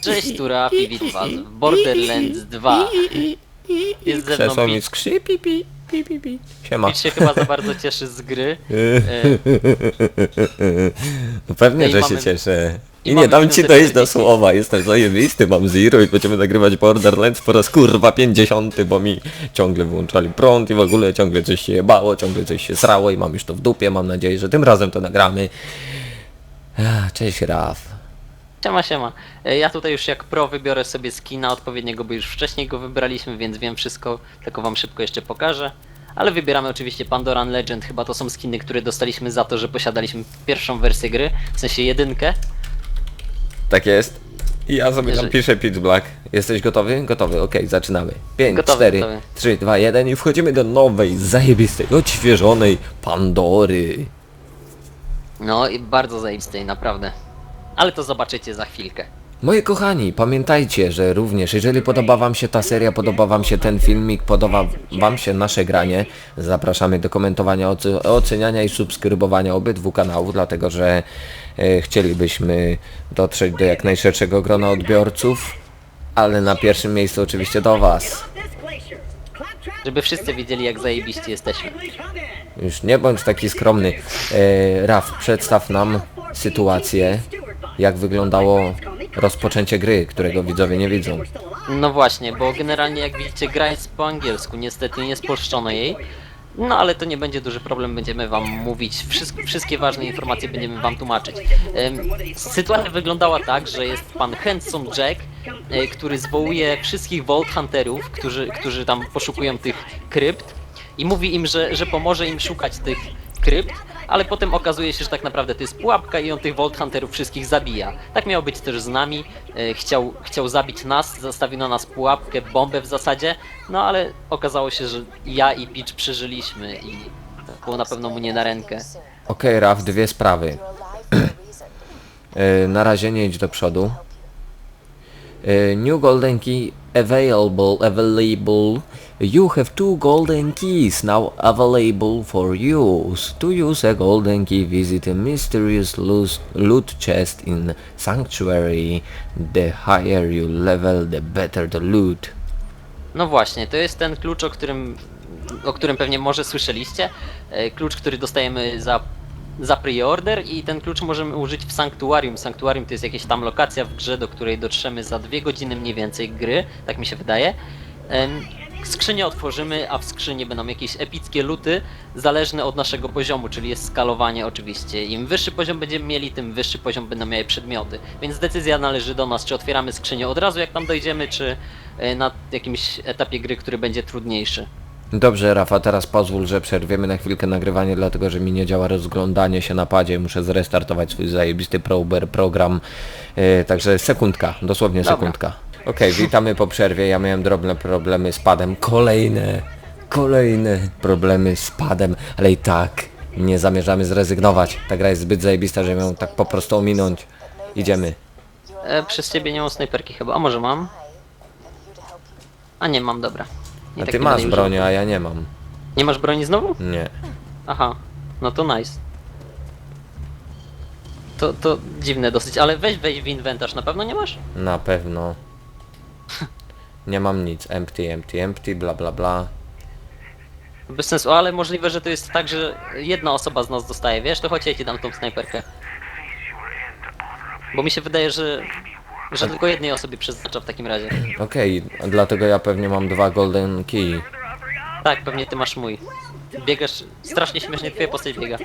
Cześć, tu Rafi, witam was w Borderlands 2. Jest ze mną Krzesło mi Pit. skrzy, pi, pi, pi, pi. Siema. Pit się chyba za bardzo cieszy z gry. No pewnie, No że mamy- się cieszę. i I mamy nie dam ci minutę dojść do słowa, jestem zajebisty, mam zero i będziemy nagrywać Borderlands po raz kurwa 50, bo mi ciągle wyłączali prąd i w ogóle ciągle coś się jebało, ciągle coś się srało i mam już to w dupie, mam nadzieję, że tym razem to nagramy. Cześć Raf. Siema, siema. E, Ja tutaj już jak pro wybiorę sobie skina odpowiedniego, bo już wcześniej go wybraliśmy, więc wiem wszystko, tylko wam szybko jeszcze pokażę. Ale wybieramy oczywiście Pandoran Legend, chyba to są skiny, które dostaliśmy za to, że posiadaliśmy pierwszą wersję gry, w sensie jedynkę. Tak jest. I ja sobie tam Jeżeli- piszę Pitch Black. Jesteś gotowy? Gotowy, okej, zaczynamy. 5, Gotowy, 4, gotowy. 3, 2, 1 i wchodzimy do nowej, zajebistej, odświeżonej Pandory. No i bardzo zajebistej, naprawdę. Ale to zobaczycie za chwilkę. Moi kochani, pamiętajcie, że również jeżeli podoba wam się ta seria, podoba wam się ten filmik, podoba wam się nasze granie, zapraszamy do komentowania, oce- oceniania i subskrybowania obydwu kanałów, dlatego że e, chcielibyśmy dotrzeć do jak najszerszego grona odbiorców, ale na pierwszym miejscu oczywiście do was. Żeby wszyscy wiedzieli jak zajebiści jesteśmy. Już nie bądź taki skromny. E, Raf, przedstaw nam sytuację, jak wyglądało rozpoczęcie gry, którego widzowie nie widzą. No właśnie, bo generalnie jak widzicie gra jest po angielsku, niestety nie spolszczono jej. No ale to nie będzie duży problem, będziemy wam mówić, wszystko, wszystkie ważne informacje będziemy wam tłumaczyć. Sytuacja wyglądała tak, że jest pan Handsome Jack, e, który zwołuje wszystkich Vault Hunterów, którzy, którzy tam poszukują tych krypt i mówi im, że, że pomoże im szukać tych krypt, ale potem okazuje się, że tak naprawdę to jest pułapka i on tych Vault Hunterów wszystkich zabija. Tak miało być też z nami, e, chciał, chciał zabić nas, zastawił na nas pułapkę, bombę w zasadzie, no ale okazało się, że ja i Peach przeżyliśmy i było na pewno mu nie na rękę. Okej, Raf, dwie sprawy. E, Na razie nie idź do przodu. E, New golden key available, available. You have two golden keys now available for use. To use a golden key, visit a mysterious loot, chest in Sanctuary. The higher you level, the better the loot. No właśnie, to jest ten klucz, o którym, o którym pewnie może słyszeliście. E, Klucz, który dostajemy za, za preorder i ten klucz możemy użyć w Sanktuarium. Sanktuarium to jest jakaś tam lokacja w grze, do której dotrzemy za dwie godziny mniej więcej gry, tak mi się wydaje. Skrzynię otworzymy, a w skrzyni będą jakieś epickie luty, zależne od naszego poziomu, czyli jest skalowanie oczywiście. Im wyższy poziom będziemy mieli, tym wyższy poziom będą miały przedmioty. Więc decyzja należy do nas, czy otwieramy skrzynię od razu jak tam dojdziemy, czy e, na jakimś etapie gry, który będzie trudniejszy. Dobrze, Rafa, teraz pozwól, że przerwiemy na chwilkę nagrywanie, dlatego że mi nie działa rozglądanie się na padzie. Muszę zrestartować swój zajebisty prober program. E, także sekundka, dosłownie Dobra. sekundka. Okej, witamy po przerwie. Ja miałem drobne problemy z padem. Kolejne, kolejne problemy z padem, ale i tak nie zamierzamy zrezygnować. Ta gra jest zbyt zajebista, żeby ją tak po prostu ominąć. Idziemy. E, przez ciebie nie mam snajperki chyba, a może mam? A nie mam, dobra. I A ty nie masz broń, a ja nie mam. Nie masz broni znowu? Nie. Aha, no to nice. To, to dziwne dosyć, ale weź weź w inwentarz, na pewno nie masz? Na pewno. Nie mam nic. Empty, empty, empty, bla bla bla. Bez sensu, ale możliwe, że to jest tak, że jedna osoba z nas dostaje, wiesz, to chodź ja ci dam tą snajperkę. Bo mi się wydaje, że, że tylko jednej osobie przeznacza w takim razie. Okej, dlatego ja pewnie mam dwa golden key. Tak, pewnie ty masz mój. Biegasz, strasznie śmiesznie twoja postać biega.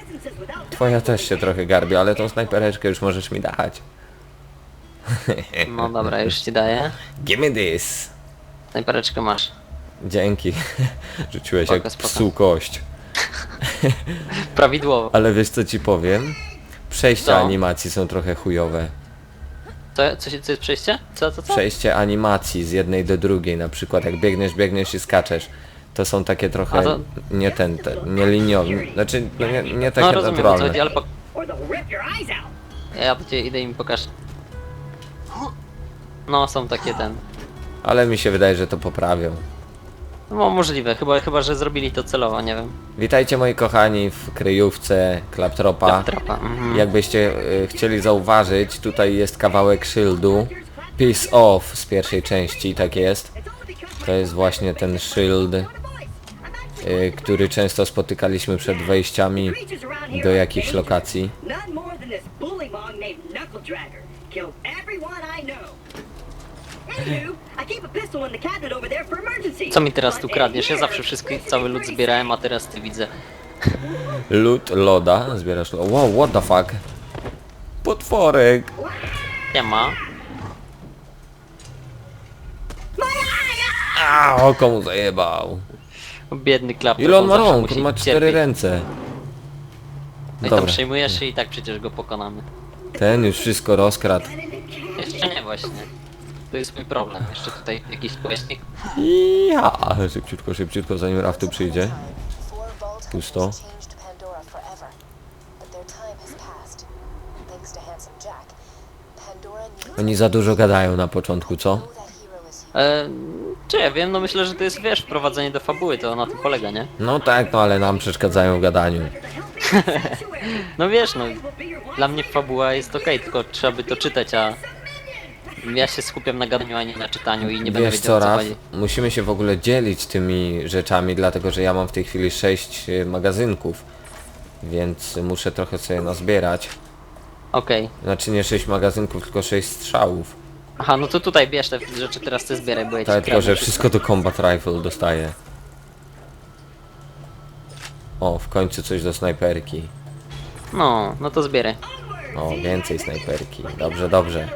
Twoja też się trochę garbi, ale tą snajpereczkę już możesz mi dać. No dobra, już ci daję. Give me this. Snajpereczkę masz. Dzięki. Rzuciłeś Spoko, jak spoko. psu kość. Prawidłowo. Ale wiesz co ci powiem? Przejścia animacji są trochę chujowe. Co, się- co jest przejście? Co, co, co? Przejście animacji z jednej do drugiej, na przykład jak biegniesz, biegniesz i skaczesz. To są takie trochę A to- nie ten, te, nie liniowe, znaczy no nie, nie takie No rozumiem o co naturalne. chodzi, ale po... or they'll rip your eyes out. ja do ciebie idę i mi pokaż. No, są takie ten. Ale mi się wydaje, że to poprawią. No możliwe, chyba, chyba że zrobili to celowo, nie wiem. Witajcie moi kochani w kryjówce Klaptropa. Trapa. Mhm. Jakbyście y, chcieli zauważyć, tutaj jest kawałek szyldu Peace Off z pierwszej części, tak jest. To jest właśnie ten shield, y, który często spotykaliśmy przed wejściami do jakichś lokacji. None more than this bullymong named Knuckle Dragger. Killed everyone I know. Anywho, Co mi teraz tu kradniesz? Ja zawsze wszystkie, cały lud zbierałem, a teraz ty widzę. Lód loda, zbierasz lo- Wow, what the fuck? Potworek! Nie ma. A, oko mu zajebał. Biedny klap. Ile on ma rąk? On ma cztery cierpieć. ręce. No i Dobra. przejmujesz się i tak przecież go pokonamy. Ten już wszystko rozkradł. Jeszcze nie właśnie. To jest mój problem. Jeszcze tutaj jakiś pojaśnik. Ja, szybciutko, szybciutko, zanim Raf tu przyjdzie. Pusto. Oni za dużo gadają na początku, co? E, czy ja wiem, no myślę, że to jest, wiesz, wprowadzenie do fabuły, to na tym polega, nie? No tak, no ale nam przeszkadzają w gadaniu. No wiesz, no, dla mnie fabuła jest okej, tylko trzeba by to czytać, a ja się skupiam na gadaniu, a nie na czytaniu i nie będę Wiesz wiedział co, co Raf? chodzi. Musimy się w ogóle dzielić tymi rzeczami, dlatego że ja mam w tej chwili 6 magazynków. Więc muszę trochę sobie nazbierać. Okej. Znaczy nie 6 magazynków, tylko 6 strzałów. Aha, no to tutaj bierz te rzeczy, teraz ty zbieraj, bo ja ci Tak, tylko kradnę że wszystko to Combat Rifle dostaję. O, w końcu coś do snajperki. No, no to zbieraj. O, więcej snajperki. Dobrze, dobrze.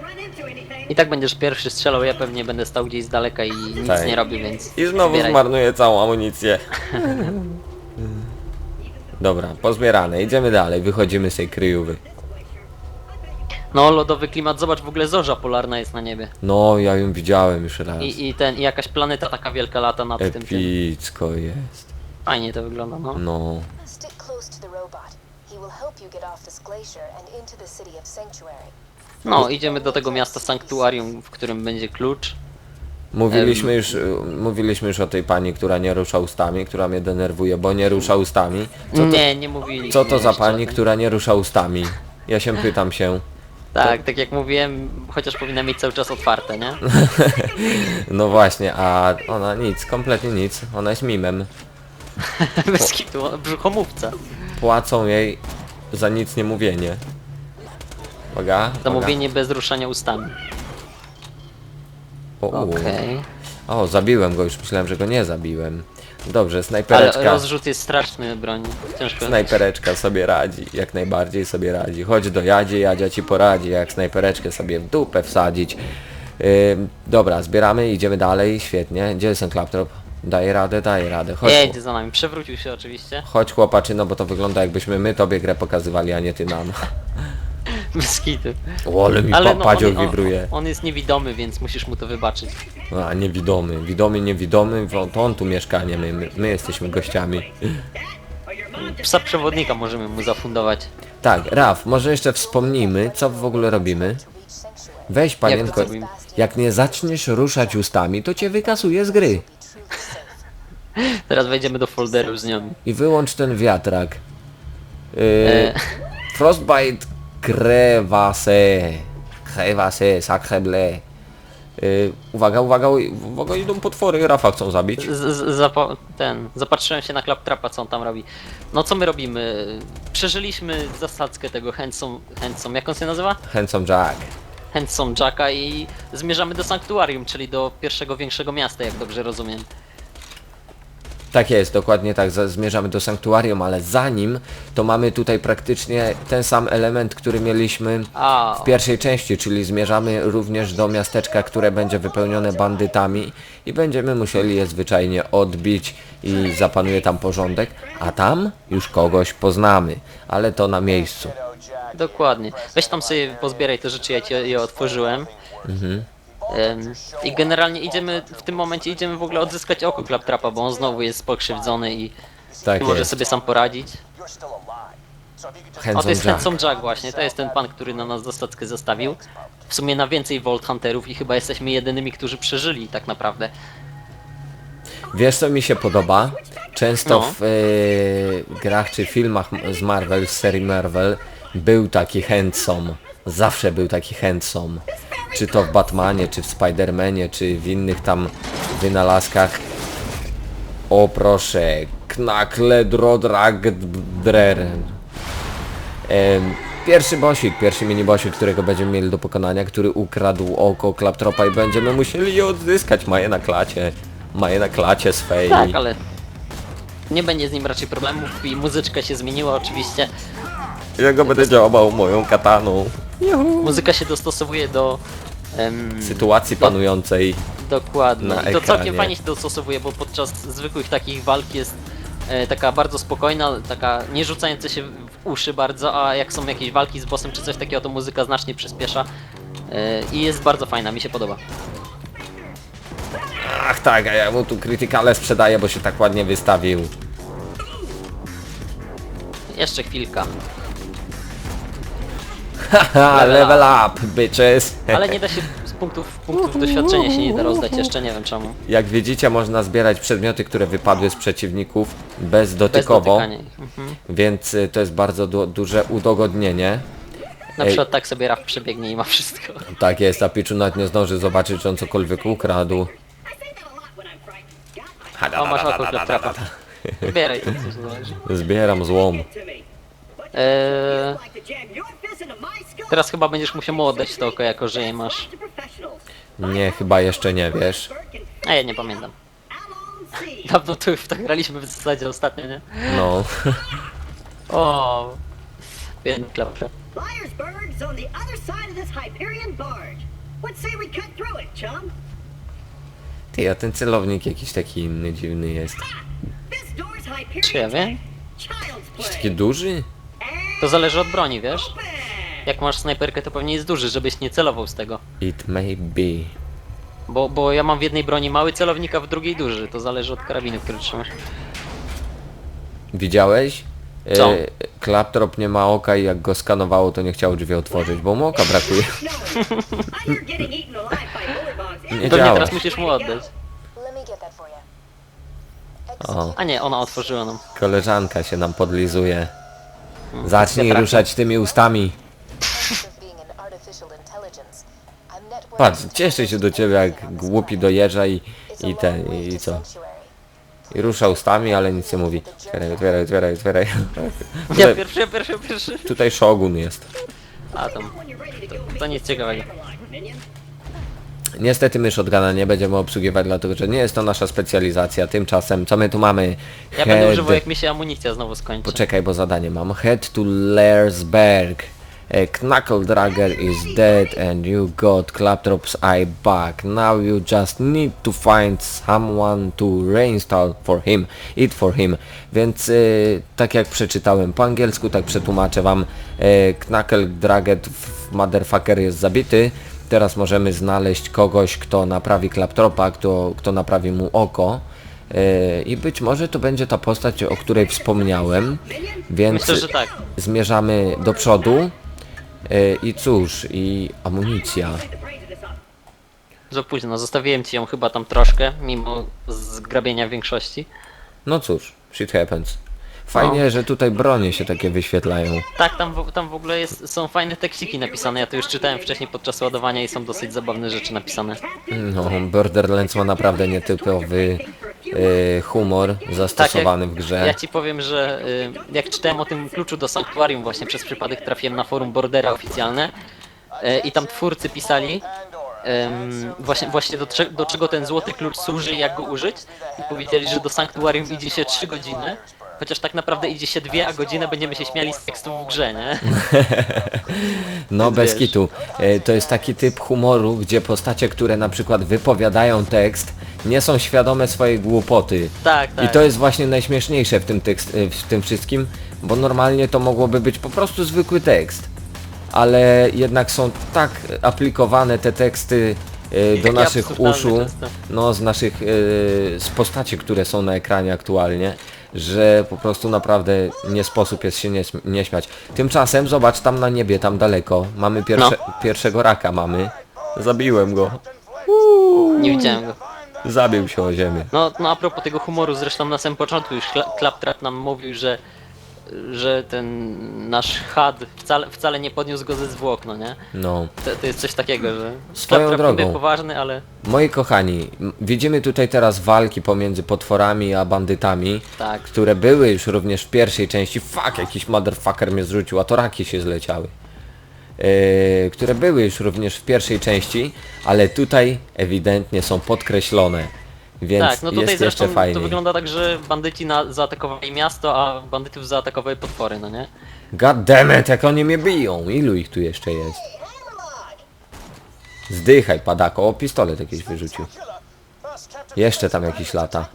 I tak będziesz pierwszy strzelał, ja pewnie będę stał gdzieś z daleka i nic Tak. nie robił, więc I znowu zbieraj. zmarnuję całą amunicję. Dobra, pozbierane. Idziemy dalej. Wychodzimy z tej kryjówy. No, lodowy klimat, zobacz, w ogóle zorza polarna jest na niebie. No, ja ją widziałem już raz. I, i ten, i jakaś planeta taka wielka lata nad tym, tym. Epicko jest. Fajnie to wygląda, no. No. Stick close to the robot. He will help you get off this glacier and into the city of Sanctuary. No, idziemy do tego miasta Sanktuarium, w którym będzie klucz. Mówiliśmy już, y, mówiliśmy już o tej pani, która nie rusza ustami, która mnie denerwuje, bo nie rusza ustami. Co to, nie, nie mówiliśmy co to za pani, która nie rusza ustami? Ja się pytam się. Tak, tak jak mówiłem, chociaż powinna mieć cały czas otwarte, nie? No właśnie, a ona nic, kompletnie nic. Ona jest mimem. Bez kitu, brzuchomówca. Płacą jej za nic nie mówienie. Uwaga. Zamówienie bez ruszania ustami. O. Okej. o, zabiłem go, już myślałem, że go nie zabiłem. Dobrze, Ale snajpereczka. rozrzut jest straszny broni. Ciężko. Snajpereczka sobie radzi, jak najbardziej sobie radzi. Chodź do Jadzie, Jadzia ci poradzi, jak snajpereczkę sobie w dupę wsadzić. Ym, dobra, zbieramy, idziemy dalej, świetnie. Gdzie jest ten klaptrop? Daje radę, daje radę. Chodź, Jedzie za nami. Przewrócił się oczywiście. chodź chłopaczy, no bo to wygląda jakbyśmy my tobie grę pokazywali, a nie ty nam. Bez kitu. O, ale mi Ale no, padzior on, on, wibruje. on jest niewidomy, więc musisz mu to wybaczyć. A, niewidomy, widomy, niewidomy, to on tu mieszka, nie my, my, my jesteśmy gościami. Psa przewodnika możemy mu zafundować. Tak, Raf, może jeszcze wspomnijmy, co w ogóle robimy. Weź panienko, robimy? jak nie zaczniesz ruszać ustami, to cię wykasuje z gry. Teraz wejdziemy do folderu z nią. I wyłącz ten wiatrak. Yy, E, Frostbite Crevasse, sacre bleu. Yy, uwaga, uwaga, uwaga, idą potwory, Rafa chcą zabić. z, z, zapa- ten, zapatrzyłem się na Claptrapa, co on tam robi. No co my robimy? Przeżyliśmy zasadzkę tego Handsome, Handsome, jak on się nazywa? Handsome Jack. Handsome Jacka i zmierzamy do Sanktuarium, czyli do pierwszego większego miasta, jak dobrze rozumiem. Tak jest, dokładnie tak, za- zmierzamy do sanktuarium, ale zanim, to mamy tutaj praktycznie ten sam element, który mieliśmy A, w pierwszej części, czyli zmierzamy również do miasteczka, które będzie wypełnione bandytami i będziemy musieli je zwyczajnie odbić i zapanuje tam porządek, a tam już kogoś poznamy, ale to na miejscu. dokładnie. Weź tam sobie pozbieraj te rzeczy, ja ci je otworzyłem. Em, I generalnie idziemy, w tym momencie idziemy w ogóle odzyskać oko Claptrapa, bo on znowu jest pokrzywdzony i Tak może jest, sobie sam poradzić. O, to jest Jack. Handsome Jack właśnie, to jest ten pan, który na nas zasadzkę zostawił. W sumie na więcej Vault Hunterów i chyba jesteśmy jedynymi, którzy przeżyli tak naprawdę. Wiesz co mi się podoba? Często No. w e, grach czy filmach z Marvel, z serii Marvel był taki handsome. Zawsze był taki handsome. Czy to w Batmanie, czy w Spidermanie, czy w innych tam wynalazkach. O proszę, Knuckle Drodragdrer. Pierwszy bosik, pierwszy mini bosik, którego będziemy mieli do pokonania, który ukradł oko Klaptropa i będziemy musieli je odzyskać. Maje na klacie, maje na klacie swej. Tak, ale nie będzie z nim raczej problemów i muzyczka się zmieniła oczywiście. Ja go będę działał moją kataną. Muzyka się dostosowuje do... em, Sytuacji panującej. Dokładnie. na I to ekranie. całkiem fajnie się dostosowuje, bo podczas zwykłych takich walk jest e, taka bardzo spokojna, taka nie rzucająca się w uszy bardzo, a jak są jakieś walki z bossem czy coś takiego, to muzyka znacznie przyspiesza e, i jest bardzo fajna, mi się podoba. Ach tak, a ja mu tu krytykale sprzedaję, bo się tak ładnie wystawił. Jeszcze chwilka. Haha, Level level up, bitches. Ale nie da się z punktów, punktów doświadczenia się nie da rozdać jeszcze, nie wiem czemu. Jak widzicie, można zbierać przedmioty, które wypadły z przeciwników Bez bezdotykowo, dotykania ich. Mhm. więc y, to jest bardzo du duże udogodnienie. Na Ej. przykład tak sobie Raf przebiegnie i ma wszystko. Tak jest, a Piczu nawet nie zdąży zobaczyć, czy on cokolwiek ukradł. O, masz. Zbieraj to, co zależy. Zbieram złom. Eee, teraz chyba będziesz musiał mu oddać to oko, jako że je masz. Nie, chyba jeszcze nie wiesz. A ja nie pamiętam. Dawno tu w to graliśmy w zasadzie ostatnio, nie? No. O, biedny klapka. Blyersburg's on the other side of this Hyperion barge. What say we cut through it, chum? Ty, a ten celownik jakiś taki inny, dziwny jest. Czy ja wiem? Child's Taki duży? To zależy od broni, wiesz? Jak masz snajperkę, to pewnie jest duży, żebyś nie celował z tego. It may be. Bo, bo ja mam w jednej broni mały celownik, a w drugiej duży. To zależy od karabinu, który trzymasz. Widziałeś? E, Co? Klaptrop nie ma oka i jak go skanowało, to nie chciał drzwi otworzyć, bo mu oka brakuje. No. Nie Pewnie działa. teraz musisz mu oddać. Let me get that for you. O. A nie, ona otworzyła nam. Koleżanka się nam podlizuje. Zacznij ruszać tymi ustami. Patrz, into cieszy się do ciebie jak głupi dojeżdża i, i ten, i to co? I rusza ustami, ale nic nie mówi. Otwieraj, otwieraj, otwieraj, otwieraj. Ja Tutaj, pierwszy, ja pierwszy, ja pierwszy. tutaj Shogun jest. A tam. To, to nic ciekawego. Niestety my shotguna nie będziemy obsługiwać, dlatego że nie jest to nasza specjalizacja. Tymczasem, co my tu mamy? Ja będę używał jak mi się amunicja znowu skończy. Poczekaj, bo zadanie mam. Head to Lersberg. A Knuckle Dragger is dead and you got Claptrop's eye back. Now you just need to find someone to reinstall for him. It for him. Więc y, tak jak przeczytałem po angielsku, tak przetłumaczę wam. Y, Knuckle Dragger motherfucker jest zabity. Teraz możemy znaleźć kogoś, kto naprawi Claptropa, kto, kto naprawi mu oko. Yy, I być może to będzie ta postać, o której wspomniałem, więc Myślę, że tak. zmierzamy do przodu. Yy, I cóż, i amunicja. Za późno, zostawiłem ci ją chyba tam troszkę, mimo zgrabienia większości. No cóż, shit happens. Fajnie, że tutaj bronie się takie wyświetlają. Tak, tam w, tam w ogóle jest, są fajne tekściki napisane, ja to już czytałem wcześniej podczas ładowania i są dosyć zabawne rzeczy napisane. No, Borderlands ma naprawdę nietypowy yy, humor zastosowany w grze. Ja ci powiem, że y, jak czytałem o tym kluczu do Sanktuarium, właśnie przez przypadek trafiłem na forum Bordera oficjalne y, i tam twórcy pisali właśnie, właśnie do, cze- do czego ten złoty klucz służy i jak go użyć i powiedzieli, że do Sanktuarium idzie się 3 godziny, chociaż tak naprawdę idzie się 2, a godzinę będziemy się śmiali z tekstów w grze, nie? No bez wiesz. kitu. E, To jest taki typ humoru, gdzie postacie, które na przykład wypowiadają tekst, nie są świadome swojej głupoty. Tak, tak. I to jest właśnie najśmieszniejsze w tym, tekst, e, w tym wszystkim, bo normalnie to mogłoby być po prostu zwykły tekst. Ale jednak są tak aplikowane te teksty e, do naszych uszu, często. no z naszych, e, z postaci, które są na ekranie aktualnie, że po prostu naprawdę nie sposób jest się nie, nie śmiać. Tymczasem zobacz tam na niebie, tam daleko, mamy pierwsze, No. pierwszego raka mamy. Zabiłem go. Nie widziałem go. Zabił się o ziemię. No, no a propos tego humoru, zresztą na samym początku już Kla- Claptrap nam mówił, że że ten nasz had wcale, wcale nie podniósł go ze zwłok, no nie? No. To, to jest coś takiego, że Swoją niby drogą. poważny, ale Moi kochani, m- widzimy tutaj teraz walki pomiędzy potworami a bandytami, tak. które były już również w pierwszej części. Fuck, jakiś motherfucker mnie zrzucił, a to raki się zleciały. Yy, które były już również w pierwszej części, ale tutaj ewidentnie są podkreślone. Więc tak, no tutaj jest zresztą jeszcze fajniej. to wygląda tak, że bandyci na, zaatakowali miasto, a bandytów zaatakowały potwory, no nie? God damn it, jak oni mnie biją! Ilu ich tu jeszcze jest? Zdychaj, padako. O, pistolet jakiś wyrzucił. Jeszcze tam jakiś lata.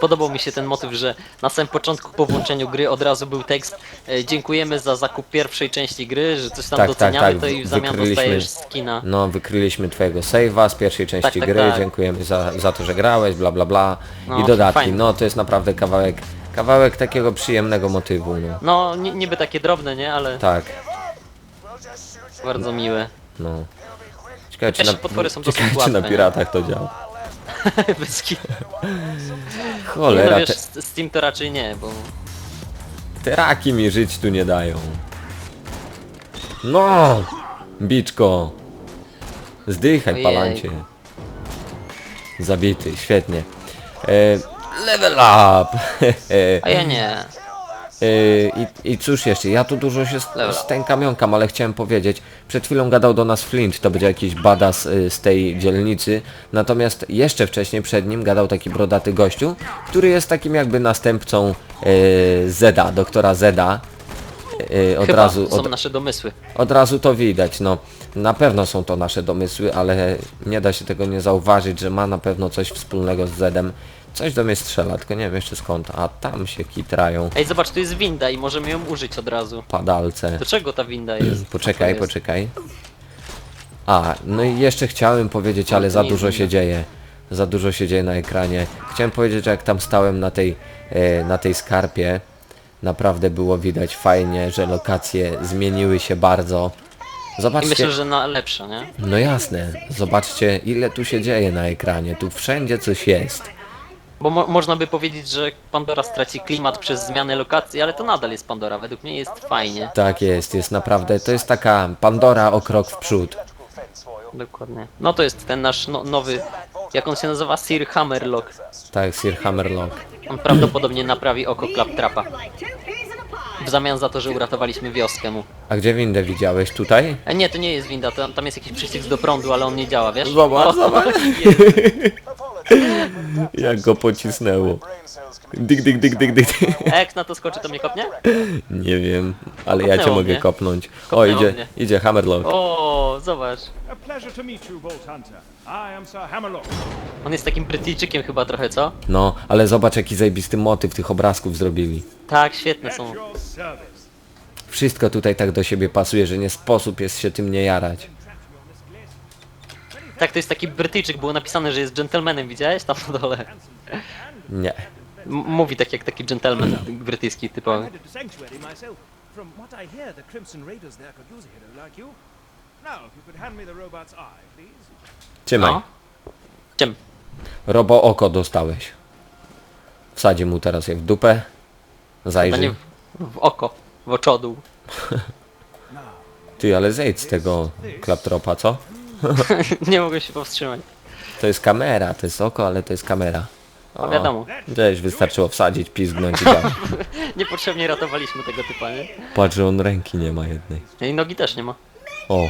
Podobał mi się ten motyw, że na samym początku po włączeniu gry od razu był tekst e, dziękujemy za zakup pierwszej części gry, że coś tam Tak, tak, doceniamy, tak, to i w zamian wykryliśmy- dostajesz skina. No, wykryliśmy twojego save'a z pierwszej części tak, gry, tak. dziękujemy za, za to, że grałeś, bla bla bla. No, I dodatki, no to jest naprawdę kawałek, kawałek takiego przyjemnego motywu, no. No, ni- niby takie drobne, nie? Ale Tak, bardzo miłe. no. Ciekawe, czy na, potwory są ciekawe, czy na łatwe, nie? piratach to działa. Bez kitu. Nie, no Cholera, wiesz, te, z- Steam to raczej nie, bo te raki mi żyć tu nie dają. No! Biczko! Zdychaj, Ojej. palancie. Zabity, świetnie. E, level up! A ja nie. Yy, i, I cóż jeszcze, ja tu dużo się Dobra. st- stękam jąkam, ale chciałem powiedzieć, przed chwilą gadał do nas Flint, to będzie jakiś badass y, z tej dzielnicy, natomiast jeszcze wcześniej przed nim gadał taki brodaty gościu, który jest takim jakby następcą y, Zeda, doktora Zeda. Y, od, Chyba razu, są od, nasze domysły. od razu to widać, no na pewno są to nasze domysły, ale nie da się tego nie zauważyć, że ma na pewno coś wspólnego z Zedem. Coś do mnie strzela, tylko nie wiem jeszcze skąd, a tam się kitrają Ej, zobacz, tu jest winda i możemy ją użyć od razu. padalce. Do czego ta winda jest? Poczekaj, Co to jest? poczekaj. A, no i jeszcze chciałem powiedzieć, No, ale za dużo się dzieje. Za dużo się dzieje na ekranie. Chciałem powiedzieć, że jak tam stałem na tej, e, na tej skarpie, naprawdę było widać fajnie, że lokacje zmieniły się bardzo. I Zobaczcie, myślę, że na lepsze, nie? no jasne, zobaczcie ile tu się dzieje na ekranie, tu wszędzie coś jest. Bo mo można by powiedzieć, że Pandora straci klimat przez zmianę lokacji, ale to nadal jest Pandora. Według mnie jest fajnie. Tak jest, jest naprawdę, to jest taka Pandora o krok w przód. Dokładnie. No to jest ten nasz no nowy, jak on się nazywa? Sir Hammerlock. Tak, Sir Hammerlock. On prawdopodobnie naprawi oko Claptrapa. W zamian za to, że uratowaliśmy wioskę mu. A gdzie windę widziałeś? Tutaj? E, nie, to nie jest winda, tam, tam jest jakiś przycisk do prądu, ale on nie działa, wiesz? Zobacz, zobacz. Jak go pocisnęło. Dyk, dyk, dyk, dyk, dyk. A jak na to skoczy, to mnie kopnie? Nie wiem, ale ja cię Kopnęło mogę mnie. kopnąć. O, Kopnęło idzie, mnie. idzie Hammerlock. O, zobacz. A pleasure to meet you, Bolt Hunter. I am Sir Hammerlock. On jest takim Brytyjczykiem chyba trochę, co? No, ale zobacz jaki zajebisty motyw tych obrazków zrobili. Tak, świetne At są. your service. Wszystko tutaj tak do siebie pasuje, że nie sposób jest się tym nie jarać. Tak, to jest taki Brytyjczyk, było napisane, że jest gentlemanem, widziałeś? Tam na dole. Nie. M mówi tak jak taki gentleman brytyjski typowy. From what I hear, the Crimson Raiders there could use a hero like you. Now, if you could hand me the robot's eye, please. Trzymaj. No. Czym? Robo oko dostałeś. Wsadzi mu teraz je w dupę. Zajrzyj. w, w oko, w oczodół. Ty, ale zejdź z tego klaptropa, co? nie mogę się powstrzymać. To jest kamera, to jest oko, ale to jest kamera. No wiadomo. Cześć, wystarczyło wsadzić, pizgnąć i tak. Niepotrzebnie ratowaliśmy tego typa, nie? Patrz, że on ręki nie ma jednej. I nogi też nie ma. O, Now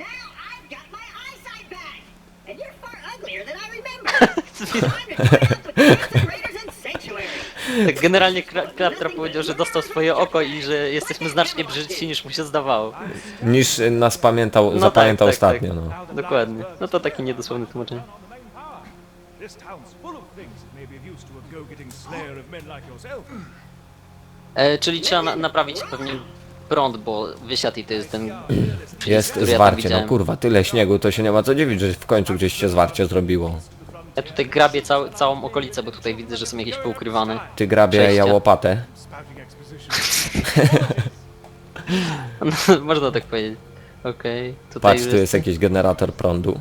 I've got my eyesight back. And you're far uglier than I remember. Up with the. Tak generalnie Claptrap powiedział, że dostał swoje oko i że jesteśmy znacznie brzydsi niż mu się zdawało. niż nas pamiętał, No zapamiętał tak, tak, ostatnio, tak. no. Dokładnie. No to taki niedosłowny tłumaczenie. On the main power. This town's full of things that may be of use to a go-getting slayer of men like yourself. E, czyli trzeba na naprawić pewnie prąd, bo wysiadł i to jest ten przycisk, Jest który ja tam zwarcie, no widziałem. kurwa, tyle śniegu, to się nie ma co dziwić, że w końcu gdzieś się zwarcie zrobiło. Ja tutaj grabię cał, całą okolicę, bo tutaj widzę, że są jakieś poukrywane. Ty grabie, ja Przejścia. łopatę. Spouting exposition. No, można tak powiedzieć. Okej, tutaj Patrz, tu jest jakiś generator prądu.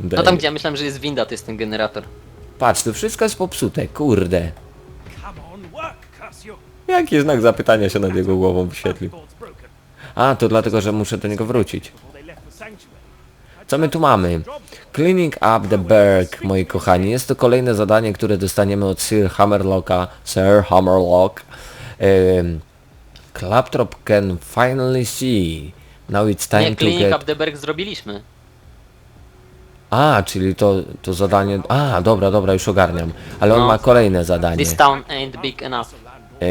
No tam gdzie ja myślałem, że jest winda, to jest ten generator. Patrz, tu wszystko jest popsute, kurde. Jaki znak zapytania się nad jego głową wyświetlił? A, to dlatego, że muszę do niego wrócić. before they left for Sanctuary. Co my tu mamy? Cleaning up the berg, moi kochani. Jest to kolejne zadanie, które dostaniemy od Sir Hammerlocka. Sir Hammerlock. Um, Claptrap can finally see. Now it's time Nie, to Clinic get... Abdeberg zrobiliśmy. A, czyli to, to zadanie... A, dobra, dobra, już ogarniam. Ale on No. ma kolejne zadanie. This town ain't big enough. E,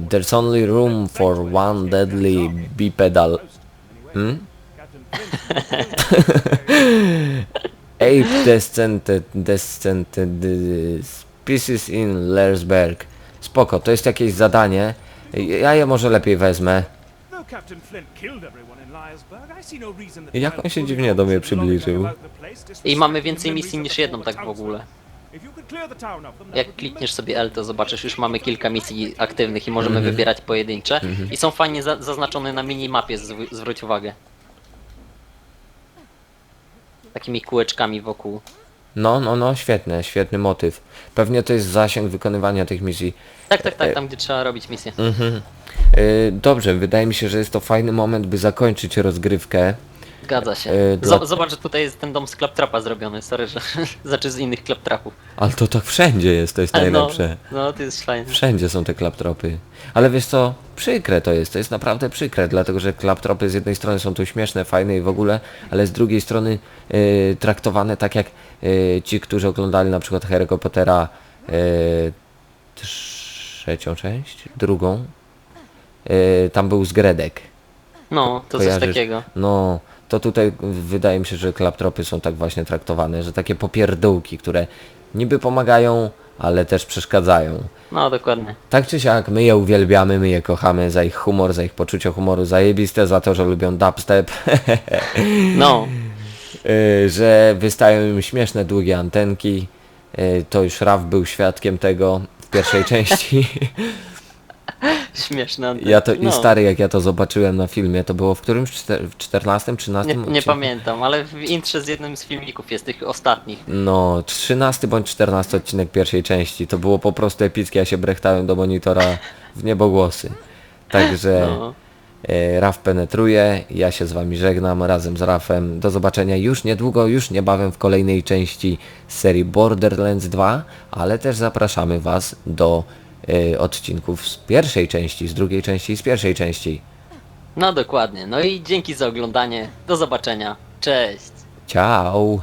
there's only room for one deadly bipedal... Hmm? Ape descended, descended uh, species in Lersberg. Spoko, to jest jakieś zadanie. Ja je może lepiej wezmę. No Jak on się dziwnie do mnie przybliżył. I mamy więcej misji niż jedną tak w ogóle. Jak klikniesz sobie L, to zobaczysz, już mamy kilka misji aktywnych i Mhm. możemy wybierać pojedyncze. I są fajnie za zaznaczone na minimapie, zw zwróć uwagę. Takimi kółeczkami wokół. No, no, no, świetne, świetny motyw. Pewnie to jest zasięg wykonywania tych misji. Tak, tak, tak, tam gdzie trzeba robić misję. E, dobrze, wydaje mi się, że jest to fajny moment, by zakończyć rozgrywkę. Zgadza się. E, dla- Zo- Zobacz, że tutaj jest ten dom z klaptrapa zrobiony, sorry, że... znaczy z innych klaptrapów. Ale to tak wszędzie jest, to jest najlepsze. No, no, to jest fajne. Wszędzie są te klaptropy. Ale wiesz co, przykre to jest, to jest naprawdę przykre, dlatego że klaptropy z jednej strony są tu śmieszne, fajne i w ogóle, ale z drugiej strony y, traktowane tak jak y, ci, którzy oglądali na przykład Harry'ego Pottera y, trzecią część, drugą. Y, tam był zgredek. No, to coś Kojarzysz? takiego. No, to tutaj wydaje mi się, że klaptropy są tak właśnie traktowane, że takie popierdółki, które niby pomagają, ale też przeszkadzają. No, dokładnie. Tak czy siak, my je uwielbiamy, my je kochamy za ich humor, za ich poczucie humoru, zajebiste, za to, że lubią dubstep, No, yy, że wystają im śmieszne, długie antenki. Yy, To już Raf był świadkiem tego w pierwszej części. śmieszne. Ja to, no. i stary, jak ja to zobaczyłem na filmie, to było w którymś, czter- w 14, 13? Nie, nie pamiętam, ale w intrze z jednym z filmików jest tych ostatnich. No, 13 bądź 14 odcinek pierwszej części. To było po prostu epickie, ja się brechtałem do monitora w niebogłosy. Także No. e, Raf penetruje, ja się z wami żegnam razem z Rafem. Do zobaczenia już niedługo, już niebawem w kolejnej części serii Borderlands 2, ale też zapraszamy was do e, odcinków z pierwszej części, z drugiej części i z pierwszej części. No dokładnie. No i dzięki za oglądanie. Do zobaczenia. Cześć. Ciao!